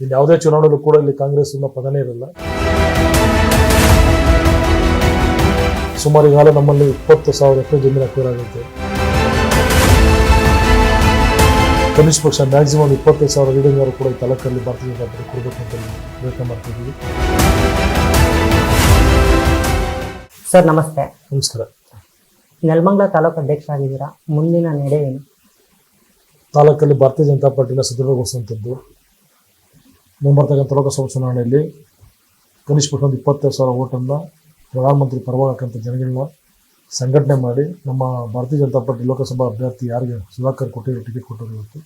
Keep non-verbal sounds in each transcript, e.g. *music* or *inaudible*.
ಇಲ್ಲಿ ಯಾವುದೇ ಚುನಾವಣೆಯಲ್ಲೂ ಕೂಡ ಇಲ್ಲಿ ಕಾಂಗ್ರೆಸ್ ಇನ್ನೂ ಪದನೇ ಇರಲ್ಲ. ಸುಮಾರು ಈಗಾಗಲೇ ನಮ್ಮಲ್ಲಿ ಇಪ್ಪತ್ತು ಸಾವಿರ ಎಕರೆ ಜಮೀನು ಅಕ್ವೈರ್ ಆಗೈತೆ ಕನಿಷ್ಠ ಪಕ್ಷ ಮ್ಯಾಕ್ಸಿಮಮ್ ಇಪ್ಪತ್ತೈದು ಸಾವಿರ ರೀಡಿಂಗ್ ಅವರು ಕೂಡ ಈ ತಾಲೂಕಲ್ಲಿ ಭಾರತೀಯ ಜನತಾ ಪಾರ್ಟಿ ಕೊಡಬೇಕು ಅಂತ ಪ್ರಯತ್ನ ಮಾಡ್ತಿದ್ದೀವಿ. ಸರ್ ನಮಸ್ತೆ. ನಮಸ್ಕಾರ. ನೆಲಮಂಗಲ ತಾಲೂಕು ಅಧ್ಯಕ್ಷ ಆಗಿದ್ದೀರಾ? ಮುಂದಿನ ನಡೆ ಏನು? ತಾಲೂಕಲ್ಲಿ ಭಾರತೀಯ ಜನತಾ ಪಾರ್ಟಿನ ಸದೃಢಗೊಳಿಸುವಂಥದ್ದು. ಮುಂಬರ್ತಕ್ಕಂಥ ಲೋಕಸಭಾ ಚುನಾವಣೆಯಲ್ಲಿ ಕನಿಷ್ಠ ಪಕ್ಷ ಒಂದು ಇಪ್ಪತ್ತೈದು ಸಾವಿರ ಓಟನ್ನು ಪ್ರಧಾನಮಂತ್ರಿ ಪರವಾಗಕ್ಕಂಥ ಜನಗಳನ್ನ ಸಂಘಟನೆ ಮಾಡಿ ನಮ್ಮ ಭಾರತೀಯ ಜನತಾ ಪಾರ್ಟಿ ಲೋಕಸಭಾ ಅಭ್ಯರ್ಥಿ ಯಾರಿಗೆ ಸುಧಾಕರ್ ಕೊಟ್ಟಿರೋ ಟಿಕೆಟ್ ಕೊಟ್ಟರು ಇವತ್ತು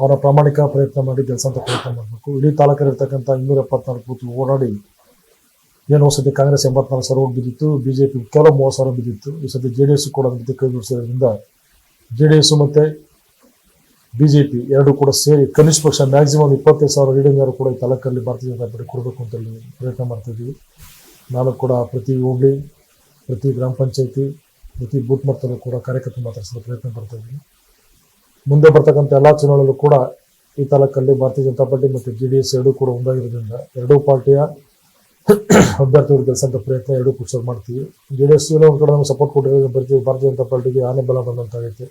ಅವರ ಪ್ರಾಮಾಣಿಕ ಪ್ರಯತ್ನ ಮಾಡಿ ಕೆಲಸ ಅಂತ ಪ್ರಯತ್ನ ಮಾಡಬೇಕು. ಇಡೀ ತಾಲೂಕಲ್ಲಿರ್ತಕ್ಕಂಥ ಇನ್ನೂರ ಎಪ್ಪತ್ನಾಲ್ಕು ಕೂತು ಓಡಾಡಿ ಏನು ಸತಿ ಕಾಂಗ್ರೆಸ್ ಎಂಬತ್ನಾಲ್ಕು ಸಾವಿರ ಓಟ್ ಬಿದ್ದಿತ್ತು ಬಿ ಜೆ ಪಿ ಕೆಲವು ಮೂವತ್ತು ಸಾವಿರ ಬಿದ್ದಿತ್ತು. ಈ ಸತಿ ಜೆ ಡಿ ಎಸ್ ಕೂಡ ಅದಕ್ಕೆ ಕೈ ಜೋಡಿಸಿರೋದ್ರಿಂದ ಜೆ ಡಿ ಎಸ್ ಮತ್ತು ಬಿಜೆಪಿ ಎರಡು ಕೂಡ ಸೇರಿ ಕನಿಷ್ಠ ಪಕ್ಷ ಮ್ಯಾಕ್ಸಿಮಮ್ ಇಪ್ಪತ್ತೈದು ಸಾವಿರ ಅವರು ಕೂಡ ಈ ತಾಲೂಕಲ್ಲಿ ಭಾರತೀಯ ಜನತಾ ಪಾರ್ಟಿ ಕೊಡಬೇಕು ಅಂತ ಹೇಳಿ ಪ್ರಯತ್ನ ಮಾಡ್ತಾ ನಾನು ಕೂಡ ಪ್ರತಿ ಹೋಬಳಿ, ಪ್ರತಿ ಗ್ರಾಮ ಪಂಚಾಯತಿ, ಪ್ರತಿ ಬೂತ್ ಮಟ್ಟದಲ್ಲೂ ಕೂಡ ಕಾರ್ಯಕರ್ತ ಮಾತಾಡಿಸಲು ಪ್ರಯತ್ನ ಪಡ್ತಾ ಮುಂದೆ ಬರ್ತಕ್ಕಂಥ ಎಲ್ಲ ಚುನಾವಣೆಯಲ್ಲೂ ಕೂಡ ಈ ತಾಲೂಕಲ್ಲಿ ಭಾರತೀಯ ಜನತಾ ಪಾರ್ಟಿ ಮತ್ತು ಜೆ ಡಿ ಎಸ್ ಎರಡೂ ಕೂಡ ಒಂದಾಗಿರೋದ್ರಿಂದ ಎರಡೂ ಪಾರ್ಟಿಯ ಅಭ್ಯರ್ಥಿಗಳು ಕೆಲಸ ಅಂತ ಪ್ರಯತ್ನ ಎರಡೂ ಪಕ್ಷ ಮಾಡ್ತೀವಿ. ಜೆ ಡಿ ಎಸ್ ಒಂದು ಕಡೆ ನಮ್ಗೆ ಸಪೋರ್ಟ್ ಕೊಟ್ಟಿರೋದು ಬರ್ತೀವಿ ಭಾರತೀಯ ಜನತಾ ಪಾರ್ಟಿಗೆ ಆನೆ ಬಲ ಬಂದಂತಾಗೈತೆ.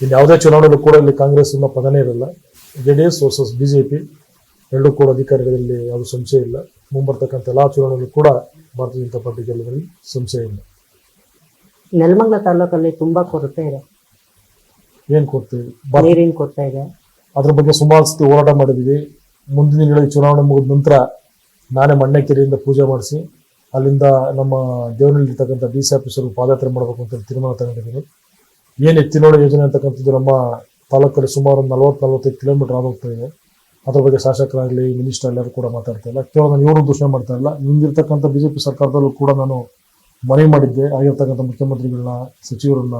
ಇಲ್ಲಿ ಯಾವುದೇ ಚುನಾವಣೆಯಲ್ಲೂ ಕೂಡ ಇಲ್ಲಿ ಕಾಂಗ್ರೆಸ್ ಪದನೇ ಇರಲ್ಲ. J D S versus B J P ಎರಡೂ ಕೂಡ ಅಧಿಕಾರಿಗಳಲ್ಲಿ ಯಾವುದೂ ಸಂಶಯ ಇಲ್ಲ. ಮುಂಬರ್ತಕ್ಕಂಥ ಎಲ್ಲ ಚುನಾವಣೆಗಳು ಕೂಡ ಭಾರತೀಯ ಜನತಾ ಪಾರ್ಟಿ ಗೆಲ್ಲುವಲ್ಲಿ ಸಂಶಯ ಇಲ್ಲ. ನೆಲಮಂಗಲ ತಾಲೂಕಲ್ಲಿ ತುಂಬಾ ಕೊರತೆ ಇದೆ. ಏನು ಕೊಡ್ತೀವಿ ಭಾರತ ನೀರಿನ ಕೊರತೆ ಇದೆ. ಅದ್ರ ಬಗ್ಗೆ ಸುಮಾರು ಸತಿ ಹೋರಾಟ ಮಾಡಿದ್ದೀವಿ. ಮುಂದಿನ ದಿನಗಳಲ್ಲಿ ಚುನಾವಣೆ ಮುಗಿದ ನಂತರ ನಾನೇ ಮಣ್ಣೆಕೆರೆಯಿಂದ ಪೂಜೆ ಮಾಡಿಸಿ ಅಲ್ಲಿಂದ ನಮ್ಮ ದೇವನಲ್ಲಿರ್ತಕ್ಕಂಥ ಡಿ ಸಿ ಆಫೀಸರು ಪಾದಯಾತ್ರೆ ಮಾಡಬೇಕು ಅಂತ ತೀರ್ಮಾನ ತಗೊಂಡಿದ್ದೀನಿ. ಏನು ಎತ್ತಿನೋಡ ಯೋಜನೆ ಅಂತಕ್ಕಂಥದ್ದು ನಮ್ಮ ತಾಲೂಕಲ್ಲಿ ಸುಮಾರು ಒಂದು ನಲವತ್ತು ನಲವತ್ತೈದು ಕಿಲೋಮೀಟರ್ ಆಗೋಗ್ತಾ ಇದೆ. ಅದ್ರ ಬಗ್ಗೆ ಶಾಸಕರಾಗಲಿ ಮಿನಿಸ್ಟರ್ ಎಲ್ಲರೂ ಕೂಡ ಮಾತಾಡ್ತಾ ಇಲ್ಲ. ಕೇವಲ ನಾನು ಇವರು ದೂಷಣೆ ಮಾಡ್ತಾ ಇಲ್ಲ. ಹಿಂದಿರ್ತಕ್ಕಂಥ ಬಿ ಜೆ ಪಿ ಸರ್ಕಾರದಲ್ಲೂ ಕೂಡ ನಾನು ಮನವಿ ಮಾಡಿದ್ದೆ. ಆಗಿರ್ತಕ್ಕಂಥ ಮುಖ್ಯಮಂತ್ರಿಗಳನ್ನ, ಸಚಿವರನ್ನ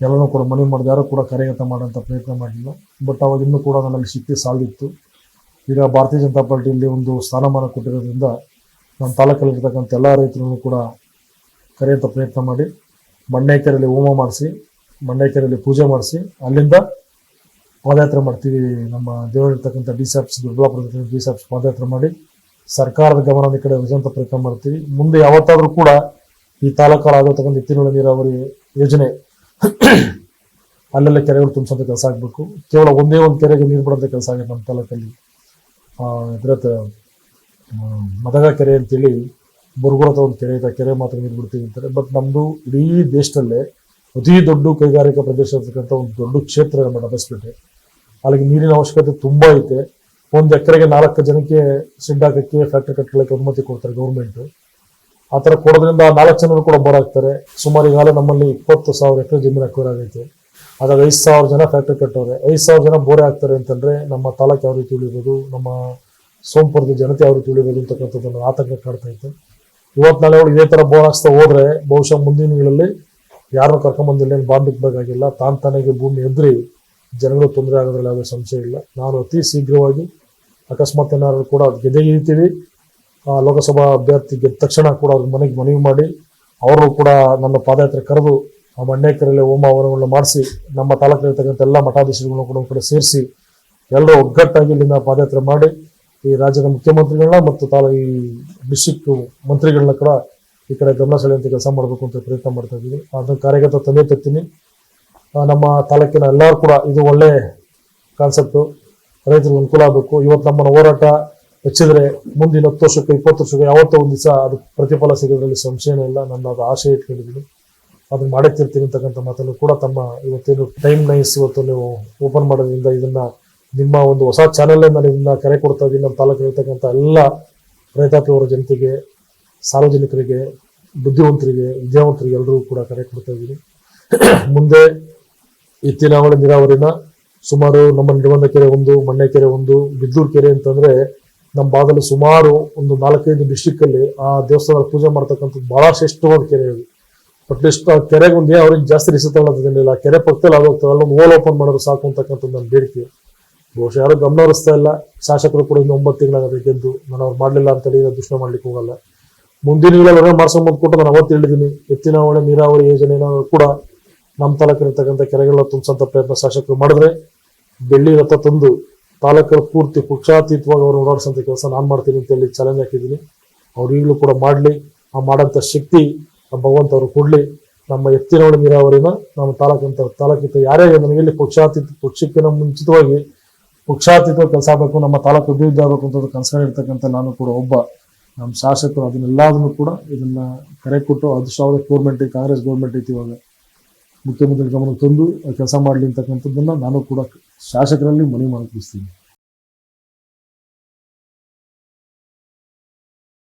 ಎಲ್ಲರೂ ಕೂಡ ಮನವಿ ಮಾಡಿದ. ಯಾರು ಕೂಡ ಕಾರ್ಯಗತ ಮಾಡೋಂಥ ಪ್ರಯತ್ನ ಮಾಡಲಿಲ್ಲ ಬಟ್ ಅವಾಗ ಇನ್ನೂ ಕೂಡ ನನಗೆ ಶಕ್ತಿ ಸಾಲಿತ್ತು ಈಗ ಭಾರತೀಯ ಜನತಾ ಪಾರ್ಟಿಯಲ್ಲಿ ಒಂದು ಸ್ಥಾನಮಾನ ಕೊಟ್ಟಿರೋದ್ರಿಂದ ನಮ್ಮ ತಾಲೂಕಲ್ಲಿರ್ತಕ್ಕಂಥ ಎಲ್ಲ ರೈತರನ್ನು ಕೂಡ ಕರೆಯುವಂಥ ಪ್ರಯತ್ನ ಮಾಡಿ, ಮಣ್ಣೆಕೆರೆಯಲ್ಲಿ ಹೋಮ ಮಾಡಿಸಿ ಮಣ್ಣೆಕೆರೆಯಲ್ಲಿ ಪೂಜೆ ಮಾಡಿಸಿ ಅಲ್ಲಿಂದ ಪಾದಯಾತ್ರೆ ಮಾಡ್ತೀವಿ. ನಮ್ಮ ದೇವರಿರ್ತಕ್ಕಂಥ ಡಿ ಸಿ ಆಫೀಸ್ ದೊಡ್ಡಬಳ್ಳಾಪುರದ ಡಿ ಸಿ ಆಫೀಸ್ ಪಾದಯಾತ್ರೆ ಮಾಡಿ ಸರ್ಕಾರದ ಗಮನದ ಕಡೆ ವಿಜಯಂತ ಪ್ರಯತ್ನ ಮಾಡ್ತೀವಿ. ಮುಂದೆ ಯಾವತ್ತಾದರೂ ಕೂಡ ಈ ತಾಲೂಕಲ್ಲಿ ಆಗಿರ್ತಕ್ಕಂಥ ಎತ್ತಿನೊಳ ನೀರಾವರಿ ಯೋಜನೆ *clears throat* ಅಲ್ಲೆಲ್ಲ ಕೆರೆಗಳು ತುಂಬಿಸೋಂಥ ಕೆಲಸ ಆಗಬೇಕು. ಕೇವಲ ಒಂದೇ ಒಂದು ಕೆರೆಗೆ ನೀರು ಬಿಡೋಂಥ ಕೆಲಸ ಆಗಿದೆ ನಮ್ಮ ತಾಲೂಕಲ್ಲಿ. ಇದ್ರ ಮದಗ ಕೆರೆ ಅಂತೇಳಿ, ಬುರ್ಗುರತ ಒಂದು ಕೆರೆ ಇದೆ. ಕೆರೆ ಮಾತ್ರ ನೀರು ಬಿಡ್ತೀವಿ ಅಂತಾರೆ. ಬಟ್ ನಮ್ಮದು ಇಡೀ ದೇಶದಲ್ಲೇ ಅತಿ ದೊಡ್ಡ ಕೈಗಾರಿಕಾ ಪ್ರದೇಶ ಇರ್ತಕ್ಕಂಥ ಒಂದು ದೊಡ್ಡ ಕ್ಷೇತ್ರ ನಮ್ಮ ಡಬಸ್ಪೇಟೆ ಅಲ್ಲಿಗೆ ನೀರಿನ ಅವಶ್ಯಕತೆ ತುಂಬ ಐತೆ. ಒಂದು ಎಕರೆಗೆ ನಾಲ್ಕು ಜನಕ್ಕೆ ಶೆಡ್ ಹಾಕಕ್ಕೆ ಫ್ಯಾಕ್ಟ್ರಿ ಕಟ್ಕೊಳ್ಳೋಕೆ ಅನುಮತಿ ಕೊಡ್ತಾರೆ ಗೌರ್ಮೆಂಟ್ ಆ ಥರ ಕೊಡೋದ್ರಿಂದ ನಾಲ್ಕು ಜನರು ಕೂಡ ಬೋರ್ ಹಾಕ್ತಾರೆ ಸುಮಾರು ಈಗಾಗಲೇ ನಮ್ಮಲ್ಲಿ ಇಪ್ಪತ್ತು ಸಾವಿರ ಎಕರೆ ಜಮೀನು ಅಕ್ವೈರ್ ಆಗೈತೆ. ಅದಾಗ ಐದು ಸಾವಿರ ಜನ ಫ್ಯಾಕ್ಟ್ರಿ ಕಟ್ಟವ್ರೆ ಐದು ಸಾವಿರ ಜನ ಬೋರೆ ಆಗ್ತಾರೆ ಅಂತಂದರೆ ನಮ್ಮ ತಾಲೂಕು ಯಾವ ರೀತಿ ಉಳಿಬೋದು, ನಮ್ಮ ಸೋಂಪುರದ ಜನತೆ ಯಾವ ರೀತಿ ಉಳಿಬೋದು ಅಂತಕ್ಕಂಥದ್ದನ್ನು ಆತಂಕ ಕಾಡ್ತಾ ಇತ್ತು ಇವತ್ತು ನಾಳೆ ಒಳಗೆ ಇದೇ ಥರ ಬೋರ್ ಹಾಕ್ಸ್ತಾ ಹೋದ್ರೆ ಬಹುಶಃ ಮುಂದಿನ ದಿನಗಳಲ್ಲಿ ಯಾರನ್ನು ಕರ್ಕೊಂಬಂದಿಲ್ಲ ಏನು ಬಾಂಬ್ ತಾನ್ ತಾನಾಗೆ ಭೂಮಿ ಎದ್ರಿ ಜನಗಳು ತೊಂದರೆ ಆಗೋದ್ರಲ್ಲಿ ಯಾವುದೇ ಸಂಶಯ ಇಲ್ಲ. ನಾನು ಅತಿ ಶೀಘ್ರವಾಗಿ ಅಕಸ್ಮಾತ್ ಏನಾದ್ರು ಕೂಡ ಗೆದ್ದೆಗಿತೀವಿ ಆ, ಲೋಕಸಭಾ ಅಭ್ಯರ್ಥಿ ಗೆದ್ದ ತಕ್ಷಣ ಕೂಡ ಅವ್ರ ಮನೆಗೆ ಮನವಿ ಮಾಡಿ ಅವರು ಕೂಡ ನನ್ನ ಪಾದಯಾತ್ರೆ ಕರೆದು ಆ ಮಂಡ್ಯಕರಲ್ಲಿ ಹೋಮ ಹವನಗಳನ್ನ ಮಾಡಿಸಿ ನಮ್ಮ ತಾಲೂಕಿನಲ್ಲಿರ್ತಕ್ಕಂಥ ಎಲ್ಲ ಮಠಾಧೀಶರುಗಳನ್ನು ಕೂಡ ಕೂಡ ಕಡೆ ಸೇರಿಸಿ ಎಲ್ಲರೂ ಒಗ್ಗಟ್ಟಾಗಿ ಇಲ್ಲಿಂದ ಪಾದಯಾತ್ರೆ ಮಾಡಿ ಈ ರಾಜ್ಯದ ಮುಖ್ಯಮಂತ್ರಿಗಳನ್ನ ಮತ್ತು ತಾಲೂ ಈ ಡಿಸ್ಟಿಕ್ ಮಂತ್ರಿಗಳನ್ನ ಕೂಡ ಈ ಕಡೆ ಗಮನ ಸೆಳೆಯುವಂಥ ಕೆಲಸ ಮಾಡಬೇಕು ಅಂತ ಪ್ರಯತ್ನ ಮಾಡ್ತಾ ಇದ್ದೀವಿ. ಅದನ್ನ ಕಾರ್ಯಗತ ತಂದೆ ತಿರ್ತೀನಿ. ನಮ್ಮ ತಾಲೂಕಿನ ಎಲ್ಲರೂ ಕೂಡ ಇದು ಒಳ್ಳೆ ಕಾನ್ಸೆಪ್ಟು ರೈತರಿಗೆ ಅನುಕೂಲ ಆಗಬೇಕು. ಇವತ್ತು ನಮ್ಮನ್ನು ಹೋರಾಟ ಹೆಚ್ಚಿದ್ರೆ ಮುಂದಿನ ಹತ್ತು ವರ್ಷಕ್ಕೆ, ಇಪ್ಪತ್ತು ವರ್ಷಕ್ಕೆ ಯಾವತ್ತೋ ಒಂದು ದಿವಸ ಅದು ಪ್ರತಿಫಲ ಸಿಗೋದ್ರಲ್ಲಿ ಸಂಶಯನೇ ಇಲ್ಲ. ನನ್ನ ಅದು ಆಶೆ ಇಟ್ಕೊಂಡಿದ್ದೀನಿ. ಅದನ್ನ ಮಾಡೇ ತೀರ್ತೀನಿ ಅಂತಕ್ಕಂಥ ಮಾತನ್ನು ಕೂಡ ತಮ್ಮ ಇವತ್ತೇನು ಟೈಮ್ ನೈಸ್ ಇವತ್ತು ನೀವು ಓಪನ್ ಮಾಡೋದ್ರಿಂದ ಇದನ್ನ ನಿಮ್ಮ ಒಂದು ಹೊಸ ಚಾನಲ್ ನಾನು ಇದನ್ನ ಕರೆ ಕೊಡ್ತಾ ಇದ್ದೀನಿ. ನಮ್ಮ ತಾಲೂಕು ಇರ್ತಕ್ಕಂಥ ಎಲ್ಲ ರೈತಾಪಿಯವರ ಜನತೆಗೆ ಸಾರ್ವಜನಿಕರಿಗೆ, ಬುದ್ಧಿವಂತರಿಗೆ, ವಿದ್ಯಾವಂತರಿಗೆ ಎಲ್ಲರಿಗೂ ಕೂಡ ಕರೆ ಕೊಡ್ತಾ ಇದ್ದೀನಿ. *clears throat* ಮುಂದೆ ಈ ತಿನಾವಳಿ ನೀರಾವರಿನ ಸುಮಾರು ನಮ್ಮ ನಿಡವಂದ ಕೆರೆ ಒಂದು, ಮಣ್ಣೆ ಕೆರೆ ಒಂದು ಬಿದ್ದೂರು ಕೆರೆ ಅಂತಂದ್ರೆ ನಮ್ಮ ಭಾಗದಲ್ಲಿ ಸುಮಾರು ಒಂದು ನಾಲ್ಕೈದು ಡಿಸ್ಟಿಕ್ ಅಲ್ಲಿ ಆ ದೇವಸ್ಥಾನ ಪೂಜೆ ಮಾಡ್ತಕ್ಕಂಥದ್ದು ಬಹಳ ಶ್ರೇಷ್ಠವಾದ ಕೆರೆ ಅದು. ಅಟ್ಲೀಸ್ಟ್ ಆ ಕೆರೆಗೆ ಅವ್ರಿಗೆ ಜಾಸ್ತಿ ರಿಸಿತ್ ತಗೊಳ್ಳೋದಿಲ್ಲ ಕೆರೆ ಪಕ್ಕದಲ್ಲಿ ಆಗೋಗ್ತದೆ ಅಲ್ಲೊಂದು ಓಲ್ ಓಪನ್ ಮಾಡೋದು ಸಾಕು ಅಂತಕ್ಕಂಥದ್ದು ನನ್ನ ಬೇಡಿಕೆ. ಬಹುಶಃ ಯಾರು ಗಮನ ಹರಿಸ್ತಾ ಇಲ್ಲ. ಶಾಸಕರು ಕೂಡ ಇನ್ನು ಒಂಬತ್ತು ತಿಂಗಳಾಗದೆ ಗೆದ್ದು, ನಾನು ಅವ್ರು ಮಾಡಲಿಲ್ಲ ಅಂತೇಳಿ ದೂಷಣೆ ಮಾಡ್ಲಿಕ್ಕೆ ಹೋಗಲ್ಲ. ಮುಂದಿನ ಮಾಡ್ಸ್ಕೊಂಡ್ ಬಂದ್ಕೊಟ್ಟು ನಾನು ಅವತ್ತು ಹೇಳಿದ್ದೀನಿ ಎತ್ತಿನ ಹೊಳೆ, ನೀರಾವರಿ ಯೋಜನೆನ ಕೂಡ ನಮ್ಮ ತಾಲೂಕಿನಿರ್ತಕ್ಕಂಥ ಕೆರೆಗಳನ್ನ ತುಂಬಿಸಂತ ಪ್ರಯತ್ನ ಶಾಸಕರು ಮಾಡಿದ್ರೆ ಬೆಳ್ಳಿ ರಥ ತಂದು ತಾಲೂಕಲ್ಲಿ ಪೂರ್ತಿ ಪಕ್ಷಾತೀತವಾಗಿ ಅವರು ಓಡಾಡಿಸೋಂಥ ಕೆಲಸ ನಾನು ಮಾಡ್ತೀನಿ ಅಂತ ಹೇಳಿ ಚಾಲೆಂಜ್ ಹಾಕಿದ್ದೀನಿ. ಅವ್ರು ಈಗಲೂ ಕೂಡ ಮಾಡಲಿ. ಆ ಮಾಡೋಂಥ ಶಕ್ತಿ ಆ ಭಗವಂತ ಅವರು ಕೊಡಲಿ. ನಮ್ಮ ಎತ್ತಿನೋಡಿ ನೀರಾವರಿನ ನಮ್ಮ ತಾಲೂಕಂತ ತಾಲೂಕಿಂತ ಯಾರೇ ನನಗೆ ಪಕ್ಷಾತೀತ ಪಕ್ಷಕ್ಕಿಂತ ಮುಂಚಿತವಾಗಿ ಪಕ್ಷಾತೀತ ಕೆಲಸ ಆಗಬೇಕು, ನಮ್ಮ ತಾಲೂಕು ಅಭಿವೃದ್ಧಿ ಆಗಬೇಕು ಅಂತ ಕನಸುಗಳಿರ್ತಕ್ಕಂಥ ನಾನು ಕೂಡ ಒಬ್ಬ ನಮ್ಮ ಶಾಸಕರು ಅದನ್ನೆಲ್ಲದನ್ನು ಕೂಡ ಇದನ್ನ ಕರೆ ಕೊಟ್ಟು ಅದೃಷ್ಟವಾದ ಗೌರ್ಮೆಂಟ್, ಕಾಂಗ್ರೆಸ್ ಗೌರ್ಮೆಂಟ್ ಐತಿ ಇವಾಗ. ಮುಖ್ಯಮಂತ್ರಿ ಗಮನಕ್ಕೆ ತಂದು ಕೆಲಸ ಮಾಡಲಿ ಅಂತಕ್ಕಂಥದ್ದನ್ನು ನಾನು ಕೂಡ ಶಾಸಕರಲ್ಲಿ ಮನವಿ ಮಾಡಿಸ್ತೀನಿ